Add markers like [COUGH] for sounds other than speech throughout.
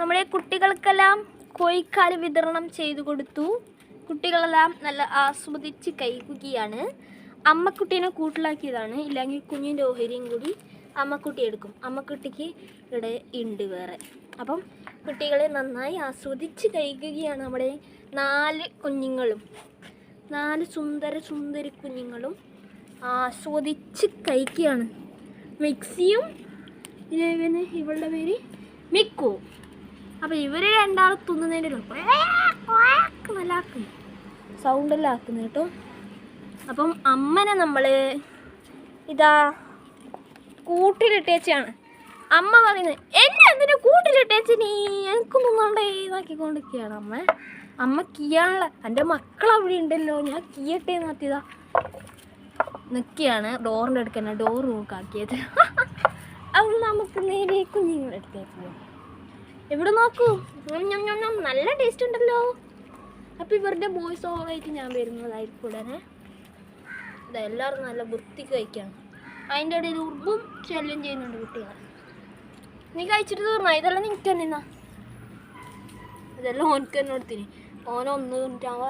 നമ്മുടെ കുട്ടികൾക്കെല്ലാം കോഴിക്കാൽ വിതരണം ചെയ്തു കൊടുത്തു. കുട്ടികളെല്ലാം നല്ല ആസ്വദിച്ച് കഴിക്കുകയാണ്. അമ്മക്കുട്ടീനെ കൂട്ടിലാക്കിയതാണ്. ഇല്ലെങ്കിൽ കുഞ്ഞിന്റെ ഓഹരിയും കൂടി അമ്മക്കുട്ടി എടുക്കും. അമ്മക്കുട്ടിക്ക് ഇവിടെ ഉണ്ട് വേറെ. അപ്പം കുട്ടികളെ നന്നായി ആസ്വദിച്ച് കഴിക്കുകയാണ് നമ്മുടെ നാല് കുഞ്ഞുങ്ങളും. നാല് സുന്ദര സുന്ദരി കുഞ്ഞുങ്ങളും ആസ്വദിച്ച് കഴിക്കുകയാണ്. മിക്സിയും ഇവളുടെ പേര് മിക്കു. അപ്പോൾ ഇവർ രണ്ടാൾ തിന്നുന്നതിന്റെ നല്ല ആക്കുന്നു. സൗണ്ടെല്ലാം ആക്കുന്നു കേട്ടോ. അപ്പം അമ്മനെ നമ്മൾ ഇതാ കൂട്ടിലിട്ടേച്ചാണ്. അമ്മ പറയുന്നത് എന്നെ എന്തിനു കൂട്ടിലിട്ടേച്ച് നീ? എനിക്ക് ഇതാക്കിക്കൊണ്ടിരിക്കുകയാണ് അമ്മ. അമ്മ കീയാനുള്ള എന്റെ മക്കൾ അവിടെ ഉണ്ടല്ലോ. ഞാൻ കീയട്ടെ നടത്തിയതാ നിൽക്കുകയാണ് ഡോറിന്റെ അടുക്കന്നെ. ഡോർ നോക്കാക്കിയത്. [LAUGHS] അത് നമുക്ക് നേരെ കുഞ്ഞുങ്ങളുടെ ഇവിടെ നോക്കൂ. നല്ല ടേസ്റ്റ് ഉണ്ടല്ലോ. അപ്പം ഇവരുടെ ബോയ്സ് ഓളായിട്ട് ഞാൻ വരുന്നതായിരിക്കും എല്ലാവരും നല്ല വൃത്തിക്ക് കഴിക്കാം അതിന്റെ ഇടയിൽ ഉറുമ്പും ശല്യം ചെയ്യുന്നുണ്ട് കുട്ടികൾ നീ കഴിച്ചിട്ട് തീർന്നാ? ഇതെല്ലാം നിനക്ക് തന്നെ എന്നാ ഇതെല്ലാം ഓനക്ക് തന്നെ കൊടുത്തിന്. ഓനൊന്ന് തിന്നിട്ടാവ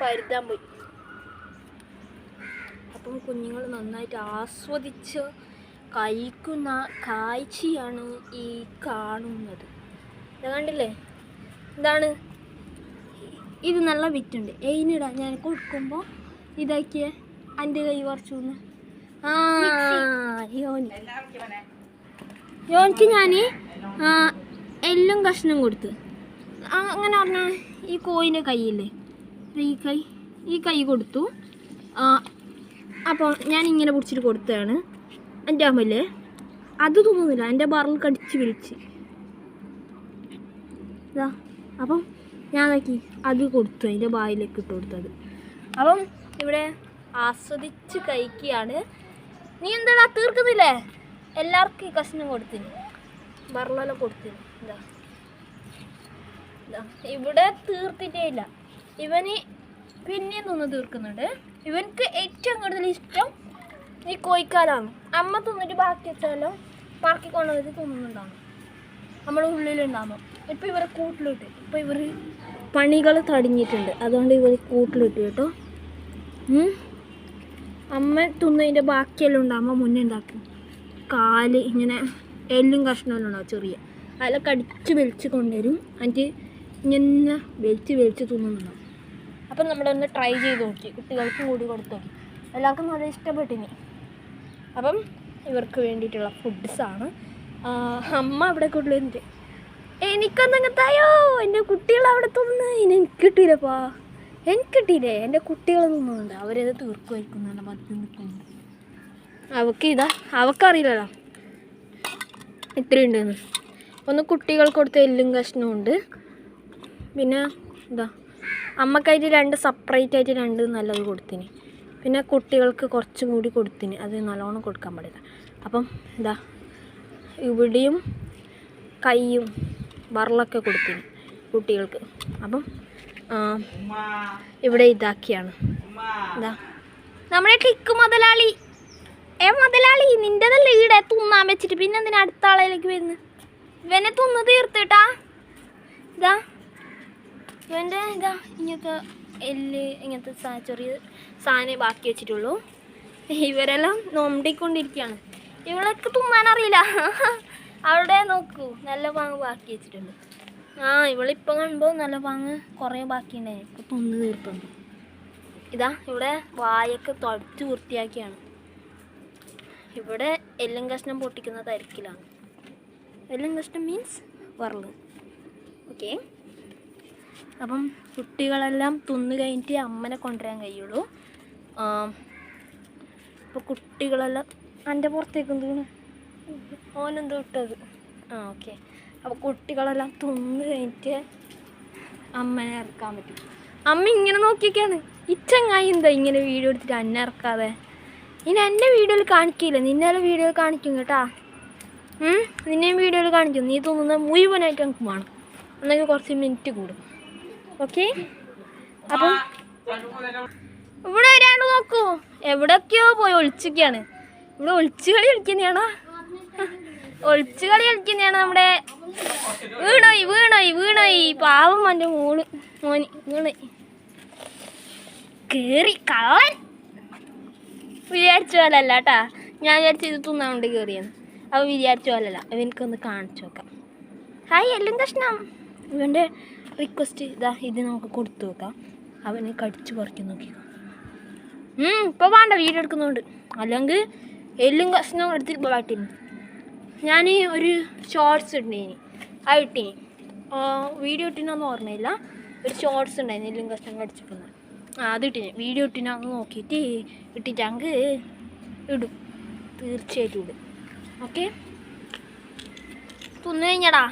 പരുത്താൻ പോയി. അപ്പം കുഞ്ഞുങ്ങൾ നന്നായിട്ട് ആസ്വദിച്ച് കഴിക്കുന്ന കാഴ്ചയാണ് ഈ കാണുന്നത്. കണ്ടില്ലേ? ഇതാണ്. ഇത് നല്ല വിറ്റുണ്ട്. എയിനിടാ ഞാൻ കൊടുക്കുമ്പോൾ ഇതാക്കിയ. എന്റെ കൈ കുറച്ചു ആ യോനി. യോനിക്ക് ഞാൻ എല്ലും കഷ്ണം കൊടുത്ത്. അങ്ങനെ പറഞ്ഞാൽ ഈ കോയിന്റെ കൈയില്ലേ? ഈ കൈ ഈ കൈ കൊടുത്തു. അപ്പോൾ ഞാൻ ഇങ്ങനെ പിടിച്ചിട്ട് കൊടുത്തതാണ്. എന്റെ അമ്മല്ലേ? അത് തോന്നുന്നില്ല. എന്റെ ബറിൽ കടിച്ച് വിളിച്ച് ഇതാ അപ്പം ഞാൻ നോക്കി അത് കൊടുത്തു അതിന്റെ വായിലേക്ക് ഇട്ട് കൊടുത്തത്. അപ്പം ഇവിടെ ആസ്വദിച്ച് കഴിക്കുകയാണ്. നീ എന്താടാ തീർക്കുന്നില്ലേ? എല്ലാവർക്കും ഈ കഷ്ണം കൊടുത്തിന്. ബറലെല്ലാം കൊടുത്തിന്. ഇതാ ഇവിടെ തീർത്തിട്ടേ ഇല്ല. ഇവന് പിന്നെയും തിന്ന് തീർക്കുന്നുണ്ട്. ഇവനക്ക് ഏറ്റവും കൂടുതൽ ഇഷ്ടം ഈ കോഴിക്കാലാണ്. അമ്മ തിന്നിട്ട് ബാക്കി വെച്ചാലോ? ബാക്കി കൊണ്ടുവന്നിട്ട് തിന്നുന്നുണ്ടാവും. നമ്മുടെ ഉള്ളിലുണ്ടാകും ഇപ്പം ഇവരെ കൂട്ടിലിട്ട്. ഇപ്പം ഇവർ പണികൾ തടിഞ്ഞിട്ടുണ്ട് അതുകൊണ്ട് ഇവർ കൂട്ടിലിട്ട് കേട്ടോ. അമ്മ തിന്നതിന്റെ ബാക്കിയെല്ലാം ഉണ്ടാകുമ്പോൾ മുന്നേ ഉണ്ടാക്കും. കാൽ ഇങ്ങനെ എല്ലും കഷ്ണമെല്ലാം ഉണ്ടാവും ചെറിയ. അതിലൊക്കെ കടിച്ച് വലിച്ച് കൊണ്ടുവരും. എന്നിട്ട് ഇങ്ങനെ വലിച്ച് വലിച്ച് തിന്നുന്നുണ്ടാവും അപ്പം നമ്മളൊന്ന് ട്രൈ ചെയ്ത് നോക്കി. കുട്ടികൾക്കും കൂടി കൊടുത്തു നോക്കി. എല്ലാവർക്കും നല്ല ഇഷ്ടപ്പെട്ടിനി അപ്പം ഇവർക്ക് വേണ്ടിയിട്ടുള്ള ഫുഡ്സാണ് അമ്മ അവിടെ കൊണ്ടുവരുന്നത് എനിക്കൊന്നങ്ങ് തായോ എന്റെ കുട്ടികൾ അവിടെ തിന്ന്. ഇനി എനിക്ക് കിട്ടിയില്ലപ്പാ എനിക്ക് കിട്ടിയില്ലേ എന്റെ കുട്ടികൾ തിന്നുന്നുണ്ട്. അവരത് തീർക്കുമായിരിക്കും നല്ല നിൽക്കുന്നുണ്ട് അവക്ക് ഇതാ അവക്കറിയില്ലല്ലോ. ഇത്രയുണ്ടെന്ന് ഒന്ന് കുട്ടികൾക്ക് കൊടുത്ത എല്ലും കഷ്ണമുണ്ട് പിന്നെ ഇതാ അമ്മക്കായിട്ട് രണ്ട് സെപ്പറേറ്റ് ആയിട്ട് രണ്ട് നല്ലത് കൊടുത്തിന്. പിന്നെ കുട്ടികൾക്ക് കുറച്ചും കൂടി കൊടുത്തിന്. അത് നല്ലോണം കൊടുക്കാൻ പാടില്ല. അപ്പം ഇതാ ഇവിടെയും കൈയും വറളൊക്കെ കൊടുത്തിന് കുട്ടികൾക്ക്. അപ്പം ഇവിടെ ഇതാക്കിയാണ്. ഇതാ. നമ്മുടെ ടിക്ക് മുതലാളി. ഏ മുതലാളി നിന്റെതല്ലേ ഈടെ തിന്നാൻ വെച്ചിട്ട് പിന്നെ എന്തിനാ അടുത്ത ആളിലേക്ക് വരുന്നത് ഇവനെ തിന്ന് തീർത്തിട്ടാ. ഇതാ. ഇവന്റെ ഇതാ ഇങ്ങനത്തെ എല്ല് ഇങ്ങനത്തെ ചെറിയ സാധനം ബാക്കി വെച്ചിട്ടുള്ളൂ. ഇവരെല്ലാം നൊണ്ടിക്കൊണ്ടിരിക്കുകയാണ് ഇവളൊക്കെ തുമ്മാൻ അറിയില്ല. അവിടെ നോക്കൂ നല്ല പാങ്ങ് ബാക്കി വെച്ചിട്ടുണ്ട്. ആ ഇവളിപ്പം കാണുമ്പോൾ നല്ല പാങ്ങ് കുറേ ബാക്കിയുണ്ടായി ഇപ്പം തുന്ന് തീർത്തുണ്ട്. ഇതാ ഇവിടെ വായൊക്കെ തുടച്ച് വൃത്തിയാക്കിയാണ്. ഇവിടെ എല്ലും കഷ്ണം പൊട്ടിക്കുന്ന തിരക്കിലാണ് എല്ലും കഷ്ണം മീൻസ് വറൾ ഓക്കെ അപ്പം കുട്ടികളെല്ലാം തുന്നു കഴിഞ്ഞിട്ട് അമ്മനെ കൊണ്ടുവരാൻ കഴിയുള്ളൂ. അപ്പോൾ കുട്ടികളെല്ലാം എന്റെ പുറത്തേക്കും എന്താണ് ഓനെന്തോ ഇട്ടത്. ആ ഓക്കെ അപ്പോൾ കുട്ടികളെല്ലാം തിന്ന് കഴിഞ്ഞിട്ട് അമ്മനെ ഇറക്കാൻ പറ്റും. അമ്മ ഇങ്ങനെ നോക്കിയൊക്കെയാണ് ഇച്ചങ്ങായി എന്താ ഇങ്ങനെ വീഡിയോ എടുത്തിട്ട് അന്നെ ഇറക്കാതെ? ഇനി എന്നെ വീഡിയോയിൽ കാണിക്കില്ല. നിന്നെ വീഡിയോയിൽ കാണിക്കും കേട്ടാ. ഉം? നിന്നെയും വീഡിയോയിൽ കാണിക്കും. നീ തോന്നുന്ന മുഴുവനായിട്ട് എനിക്ക് വേണം. എന്നെങ്കിൽ കുറച്ച് മിനിറ്റ് കൂടും. ഓക്കെ അപ്പം ഇവിടെ ഒരാൾ നോക്കൂ. എവിടെയൊക്കെയോ പോയി ഒളിച്ചൊക്കെയാണ് ഇവിടെ ഒളിച്ചു കളി കളിക്കുന്നതാണോ? ഒളിച്ചു കളി കളിക്കുന്നതാണ് നമ്മുടെ? വീണോയി വീണോയി വീണോയി. പാവം എന്റെ മോൾ. മോന് വീണോയി. കേറി കളൻ വിചാരിച്ച പോലല്ല കേട്ടാ. ഞാൻ വിചാരിച്ച ഇത് തിന്നാണ്ട് കയറിയെന്ന് അവ വിചാരിച്ച പോലല്ല എനിക്കൊന്ന് കാണിച്ചു നോക്കാം. ഹായ് എല്ലാം കഷ്ണം. ഇവന്റെ റിക്വസ്റ്റ് ഇതാ ഇത് നമുക്ക് കൊടുത്തു നോക്കാം. അവന് കടിച്ചു പറിക്കും നോക്കിക്കാം. ഇപ്പോൾ വേണ്ട വീഡിയോ എടുക്കുന്നുണ്ട് അല്ലെങ്കിൽ എല്ലും കഷ്ണം എടുത്തിട്ട് പാട്ടിന് ഞാൻ ഒരു ഷോർട്സ് ഉണ്ടായിന് ആ ഇട്ടിനി. വീഡിയോ ഇട്ടിനൊന്നും ഓർമ്മയില്ല. ഒരു ഷോർട്സ് ഉണ്ടായിരുന്നു എല്ലും കഷ്ണം കടിച്ചിട്ടുണ്ട് ആ അത് ഇട്ടിന്. വീഡിയോ ഇട്ടിനൊന്ന് നോക്കിയിട്ട് ഇട്ടിട്ടെങ്കിൽ ഇടും. തീർച്ചയായിട്ടും ഇടും. ഓക്കെ തിന്നു കഴിഞ്ഞടാ.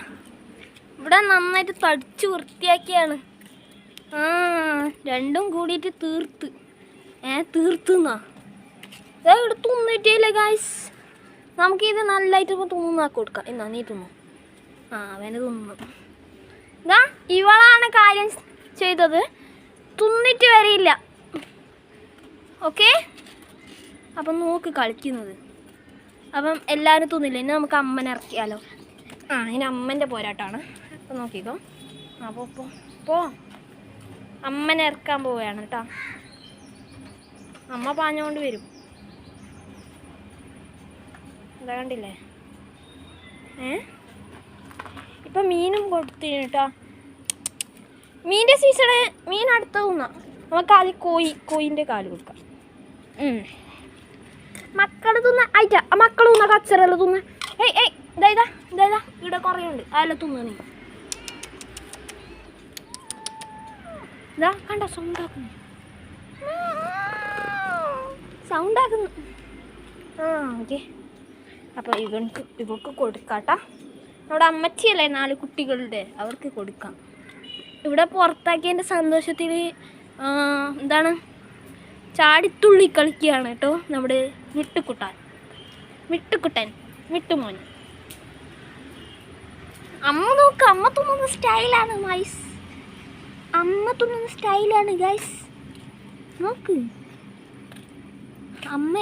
ഇവിടെ നന്നായിട്ട് തടിച്ച് വൃത്തിയാക്കിയാണ്. ആ രണ്ടും കൂടിയിട്ട് തീർത്ത്. ഏ തീർത്തുന്നാ ഏ ഇവിടെ തിന്നിട്ടില്ലേ ഗായ്സ് നമുക്കിത് നല്ലതായിട്ട് ഇപ്പോൾ തിന്നാക്കി കൊടുക്കാം എന്നാ നീ തിന്നു. ആ അവന് തിന്നു. ഇതാ ഇവളാണ് കാര്യം ചെയ്തത്. തിന്നിട്ട് വരില്ല. ഓക്കെ? അപ്പം നോക്ക് കളിക്കുന്നത്. അപ്പം എല്ലാവരും തിന്നില്ല? ഇനി നമുക്ക് അമ്മനെ ഇറക്കിയാലോ? ആ ഇനി അമ്മന്റെ പോരാട്ടമാണ്. അപ്പം നോക്കിക്കോ. അപ്പോൾ പോ പോ. അമ്മനെ ഇറക്കാൻ പോവുകയാണ് കേട്ടോ. അമ്മ പാഞ്ഞുകൊണ്ട് വരും. എന്താ കണ്ടില്ലേ? ഏ? ഇപ്പം മീനും കൊടുത്തിന് കേട്ടോ മീന്റെ സീസണ് മീൻ അടുത്ത തിന്നാം നമുക്ക് ആദ്യം കോഴി കോയിന്റെ കാൽ കൊടുക്കാം. മക്കൾ തിന്ന ആയിട്ട. മക്കൾ തിന്ന കച്ചറല്ല തിന്ന. ഏയ് ഏയ് ഇതാ ഇതാ ഇതാ ഇതാ. ഇവിടെ കുറേ ഉണ്ട്. അതല്ല തിന്നണേ ഇതാ കണ്ട സൗണ്ട് ആക്കുന്നു സൗണ്ട് ആക്കുന്നു ആ ഓക്കെ. അപ്പോൾ ഇവർക്ക് ഇവർക്ക് കൊടുക്കാട്ടാ. നമ്മുടെ അമ്മച്ചിയല്ലേ നാല് കുട്ടികളുടെ അവർക്ക് കൊടുക്കാം. ഇവിടെ പുറത്താക്കിയതിന്റെ സന്തോഷത്തിൽ എന്താണ് ചാടിത്തുള്ളി കളിക്കുകയാണ് കേട്ടോ നമ്മുടെ മിട്ടുക്കുട്ടാൻ വിട്ടുകുട്ടൻ വിട്ടുമോൻ. അമ്മ നോക്ക് അമ്മ തുന്നുന്ന സ്റ്റൈലാണ് മൈസ് അമ്മ തുന്നുന്ന സ്റ്റൈലാണ് ഗൈസ് നോക്ക്. അമ്മ